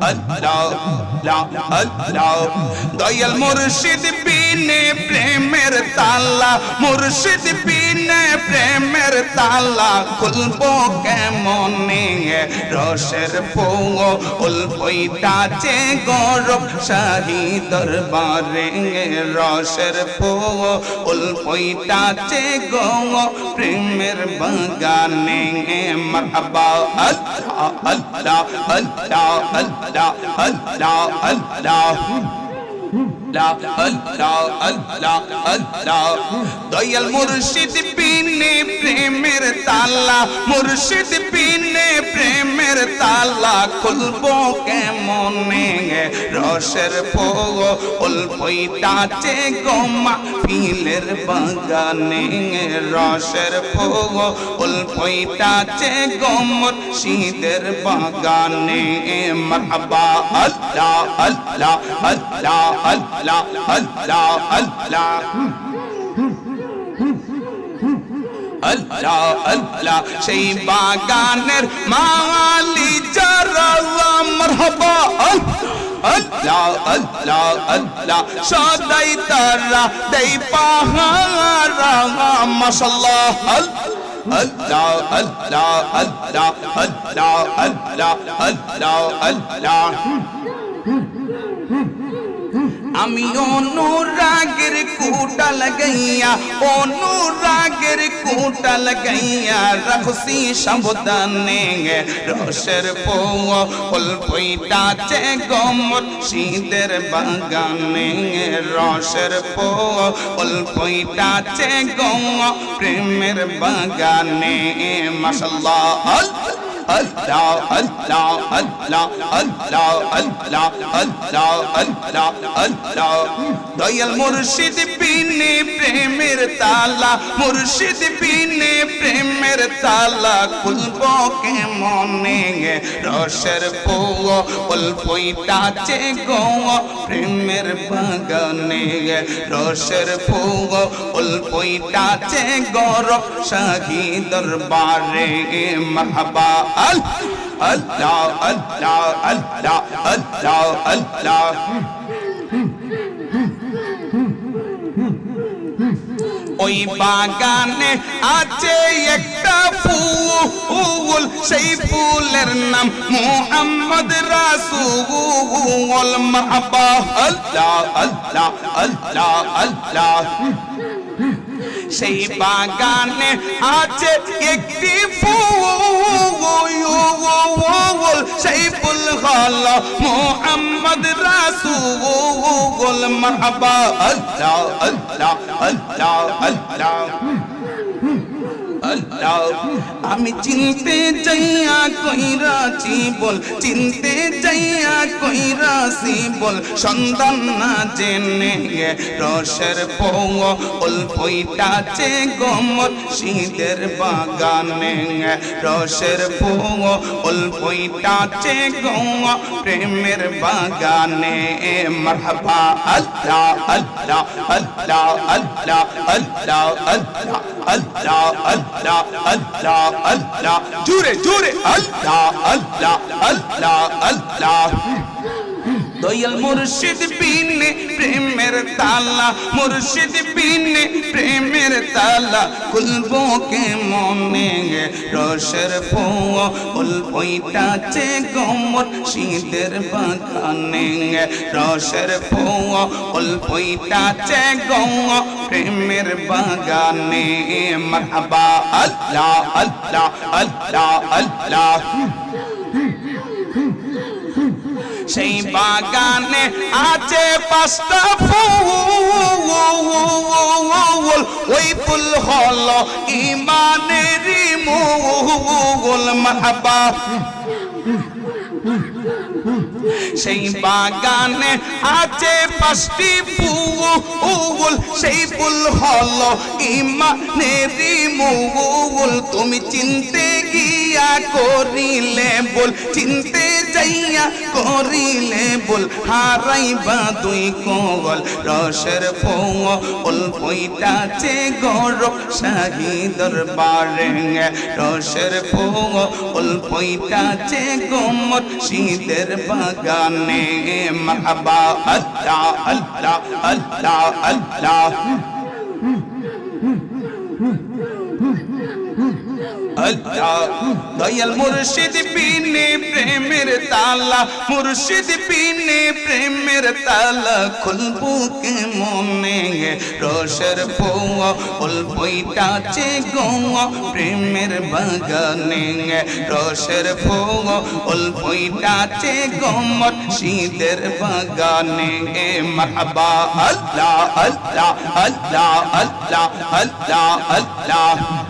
আল্লাহ আল্লাহ দয়াল মুর্শিদ পিনে প্রেমের তালা, মুর্শিদ পিনে প্রেমের তালা, খুলবো কেমনে রসের পৌঁ উল্পই তাচে গৌরব শাহী দরবারে রসের পৌঁ উল্পই তাচে গৌঁ প্রেমের বাগানে মারহাবা, আল্লাহ আল্লাহ আল্লাহ আল্লাহ আল্লাহ আল্লাহ Hmm. দয়াল মুর্শিদ বিনে প্রেমের তালা, মুর্শিদ বিনে প্রেমের তালা, খুলবো কেমনে? রসের পো অল্পইটাছে গোমা ফিলের বাগানে। রসের পো অল্পইটাছে গোমর শীতের বাগানে। মারহাবা, আল্লাহ আল্লাহ আল্লাহ আল্লাহ। আল্লাহ আল্লাহ আল্লাহ আল্লাহ আল্লাহ সেই বাগানের মালি জরাল্লাহ মারহাবা আল্লাহ আল্লাহ আল্লাহ সদাই তারা দেই পাহারা মাশাআল্লাহ আল্লাহ Allah, Allah, Allah, Allah, Allah, Allah, Allah, Allah. আমি অনুরাগের কুটা লাগাইয়া, অনুরাগের কুটা লাগাইয়া রাখছি সাবধানে। রসের পৌ অল্পইটাছে গমর শীতের বাগানে। রসের পৌ অল্পইটাছে গম প্রেমের বাগানে। মাসাল্লাহ ضي المرشد পিনে প্রেমের তালা মুর্শিদ পিনে প্রেমের তালা খুলব কে মনে রসের পৌ অল্পই টাচে গো প্রেমের বাগানে রসের পৌ অল্পই টাচে গরব শাহী দরবারে মাহবা আল আল্লাহ আল্লাহ আল্লাহ আল্লাহ আল্লাহ ওই বাগানে আছে একটা ফুল, সেই ফুলের নাম মোহাম্মদ রাসুল মাহবা আল্লাহ আল্লাহ আল্লাহ আল্লাহ। সেই বাগানে আছে একটি ফুল সেই ফুল হল মোহাম্মদ রাসূল মারহাবা আল্লাহ আল্লাহ আল্লাহ আল্লাহ আল্লাহ। আমি চিনতে যাইয়া কইরাছি বল চিনতে যাইয়া কইরাছি বল সন্তান না জেনে রসের পৌ অল্পইটাছে গমর শীতের বাগানে রসের পৌ অল্পইটাছে গৌ প্রেমের বাগানে। মারহাবা, আল্লাহ আল্লাহ আল্লাহ। জুড়ে জুড়ে আল্লাহ আল্লাহ আল্লাহ আল্লাহ দয়াল মুর্শিদ বিনে প্রেমের তালা, মুর্শিদ বিনে প্রেমের তালা, খুলবো কে মনে? রসের পৌ অল্পইটাছে গমর শীতের বাগানে। রসের পৌ অল্পইটাছে গৌ প্রেমের বাগানে। মারহাবা, আল্লাহ আল্লাহ আল্লাহ আল্লাহ। সেই বাগানে আছে পাঁচটা ফুল। ওই ফুল হলো ইমানের মূল মাহবা সেই বাগানে আছে পাঁচটি ফুল। সেই ফুল হলো ইমানেরি মুগুল তুমি চিনতে গিয়া করিলে বল, চিনতে যাইয়া করিলে বল হারাইবা দুই কগল রসের ফোঙ অল্পইটাছে গর শাহী দরবারে রসের ফোঙ অল্পইটাছে গোমর শীতের বাগানে মাহবা আল্লাহ আল্লাহ আল্লাহ আল্লাহ আল্লাহ দয়াল মুর্শিদ বিনে প্রেমের তালা, মুর্শিদ বিনে প্রেমের তালা, খুলবু কে মনে রসের পৌয়া অল্পইটাছে গৌয়া, প্রেমের বাগানে রসের পৌয়া অল্পইটাছে গমর শীতের বাগানে মাহবা, আল্লাহ আল্লাহ আল্লাহ আল্লাহ আল্লাহ আল্লাহ।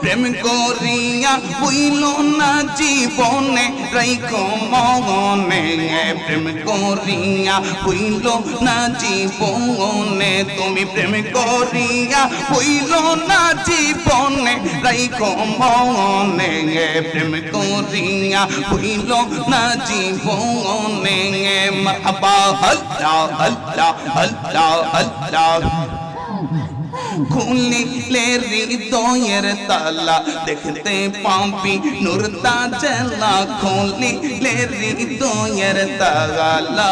প্রেম করিয়া হইল না জীবনে, রাইখো মগনে প্রেম করিয়া হইল না জীবনে, তুমি প্রেম করিয়া হইল না জীবনে, রাইখো মগনে প্রেম করিয়া হইল না জীবনে। মাহবা আল্লাহ আল্লাহ আল্লাহ আল্লাহ খুলিলে হৃদয়ের তালা দেখতে পাবি নুরতা জেলা খুলিলে হৃদয়ের তালা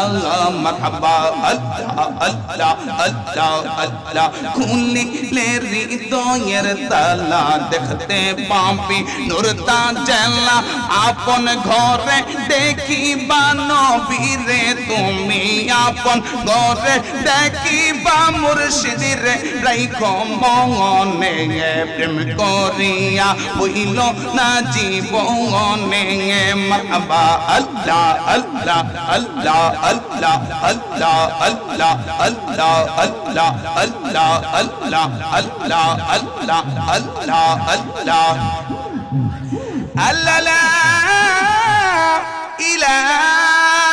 মারহাবা আল্লাহ আল্লাহ আল্লাহ আল্লাহ খুলিলে হৃদয়ের তালা দেখতে পাবি নুরতা জেলা আপন ঘরে দেখিবা নবীরে তুমি আপন ঘরে দেখিবা মুর্শিদিরে রাইখো মনে প্রেম করিয়া হইল না জীবনে মাবা আল্লাহ আল্লাহ আল্লাহ আল্লাহ আল্লাহ আল্লাহ আল্লাহ আল্লাহ আল্লাহ আল্লাহ আল্লাহ আল্লাহ আল্লাহ আল্লাহ আল্লাহ ইলাহা